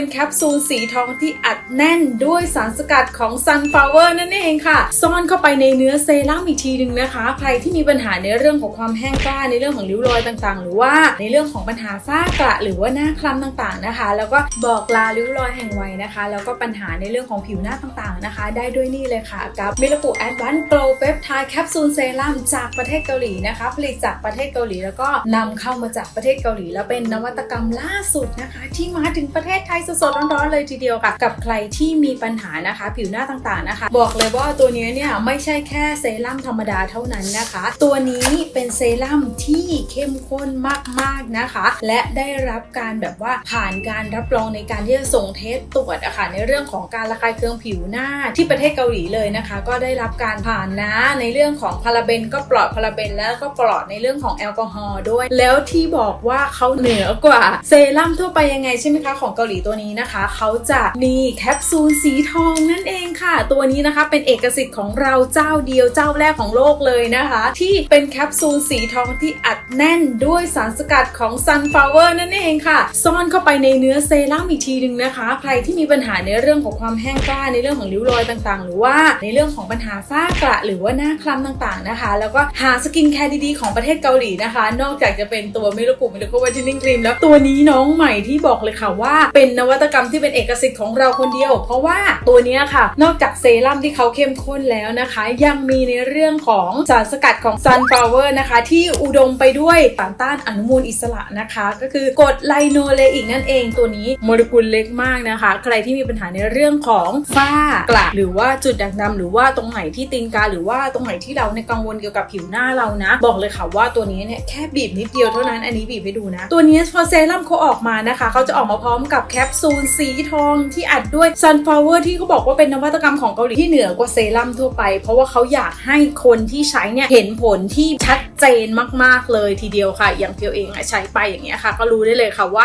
เป็นแคปซูลสีทองที่อัดแน่นด้วยสารสกัดของ sunflower นั่นเองค่ะ ซ่อนเข้าไปในเนื้อเซรั่มอีกทีหนึ่งนะคะ ใครที่มีปัญหาในเรื่องของความแห้งกร้านในเรื่องของริ้วรอยต่างๆ หรือว่าในเรื่องของปัญหาฝ้ากระหรือว่าหน้าคล้ำต่างๆนะคะ แล้วก็บอกลาริ้วรอยแห่งวัยนะคะ แล้วก็ปัญหาในเรื่องของผิวหน้าต่างๆนะคะ ได้ด้วยนี่เลยค่ะกับมิลกุแอดวานโกลเปปไทด์แคปซูลเซรั่มจากประเทศเกาหลีนะคะ ผลิตจากประเทศเกาหลีแล้วก็นำเข้ามาจากประเทศเกาหลี แล้วเป็นนวัตกรรมล่าสุดนะคะ ที่มาถึงประเทศไทยสดๆร้อนๆเลยทีเดียวค่ะ กับใครที่มีปัญหานะคะ ผิวหน้าต่างๆนะคะ บอกเลยว่าตัวนี้เนี่ยไม่ใช่แค่เซรั่มธรรมดาเท่านั้นนะคะ ตัวนี้เป็นเซรั่มที่เข้มข้นมากๆนะคะ และได้รับการแบบว่าผ่านการรับรองในการที่จะส่งเทสตรวจอะค่ะในเรื่องของการระคายเคืองผิวหน้าที่ประเทศเกาหลีเลยนะคะ ก็ได้รับการผ่านนะในเรื่องของพาราเบนก็ปลอดพาราเบนแล้วก็ปลอดในเรื่องของแอลกอฮอล์ด้วย แล้วที่บอกว่าเขาเหนือกว่าเซรั่มทั่วไปยังไงใช่ไหมคะของเกาหลีตัวนี้นะคะเขาจะมีแคปซูลสีทองนั่นเองค่ะ ตัวนี้นะคะเป็นเอกสิทธิ์ของเราเจ้าเดียวเจ้าแรกของโลกเลยนะคะ ที่เป็นแคปซูลสีทองที่อัดแน่นด้วยสารสกัดของ sunflower นั่นเองค่ะ ซ่อนเข้าไปในเนื้อเซรั่มอีกทีหนึ่งนะคะ ใครที่มีปัญหาในเรื่องของความแห้งกร้านในเรื่องของริ้วรอยต่างๆ หรือว่าในเรื่องของปัญหาฝ้ากระหรือว่าหน้าคล้ำต่างๆนะคะ แล้วก็หาสกินแคร์ดีๆของประเทศเกาหลีนะคะ นอกจากจะเป็นตัวมิลกุมิลกุวัชนิ่งครีมแล้วตัวนี้น้องใหม่ที่บอกเลยค่ะว่าเป็นนววัตกรรมที่เป็นเอกสิทธิ์ของเราคนเดียว เพราะว่าตัวนี้ค่ะ นอกจากเซรั่มที่เขาเข้มข้นแล้วนะคะ ยังมีในเรื่องของสารสกัดของ sunflower นะคะ ที่อุดมไปด้วยสารต้านอนุมูลอิสระนะคะ ก็คือกรดไลโนเลอิกนั่นเองตัวนี้โมเลกุลเล็กมากนะคะ ใครที่มีปัญหาในเรื่องของฝ้ากระหรือว่าจุดด่างดำหรือว่าตรงไหนที่ตีนกาหรือว่าตรงไหนที่เราในกังวลเกี่ยวกับผิวหน้าเรานะ บอกเลยค่ะว่าตัวนี้เนี่ยแค่บีบนิดเดียวเท่านั้นอันนี้บีบให้ดูนะ ตัวนี้พอเซรั่มเขาออกมานะคะเขาจะออกมาพร้อมกับแคปซูลสีทองที่อัดด้วย sunflower ที่เขาบอกว่าเป็นนวัตกรรมของเกาหลีที่เหนือกว่าเซรั่มทั่วไป เพราะว่าเขาอยากให้คนที่ใช้เนี่ยเห็นผลที่ชัดเจนมากๆเลยทีเดียวค่ะ อย่างเพียวเองอะใช้ไปอย่างเงี้ยค่ะ ก็รู้ได้เลยค่ะว่า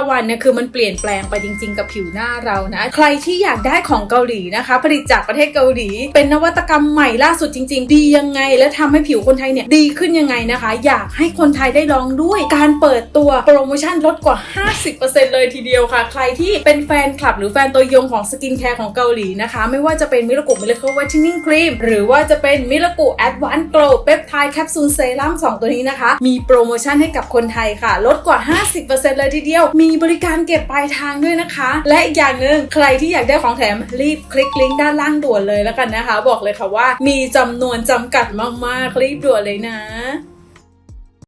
29 วันเนี่ยคือมันเปลี่ยนแปลงไปจริง ๆ กับผิวหน้าเรานะ ใครที่อยากได้ของเกาหลีนะคะ ผลิตจากประเทศเกาหลี เป็นนวัตกรรมใหม่ล่าสุดจริง ๆ ดียังไง และทำให้ผิวคนไทยเนี่ยดีขึ้นยังไงนะคะ อยากให้คนไทยได้ลองด้วยการเปิดตัวโปรโมชั่นลดกว่า 50%เลยทีเดียวค่ะใครที่เป็นแฟนคลับหรือแฟนตัวยงของสกินแคร์ของเกาหลีนะคะ ไม่ว่าจะเป็นมิลกุมิลคุวัชนิ่งครีมหรือว่าจะเป็นมิลกุแอดวานซ์โกลเปปไทด์แคปซูลเซรั่ม2ตัวนี้นะคะ มีโปรโมชั่นให้กับคนไทยค่ะ ลดกว่า 50%เลยทีเดียว มีบริการเก็บปลายทางด้วยนะคะ และอีกอย่างหนึ่งใครที่อยากได้ของแถมรีบคลิกลิงก์ด้านล่างด่วนเลยแล้วกันนะคะ บอกเลยค่ะว่า มีจำนวนจำกัดมากๆรีบด่วนเลยนะ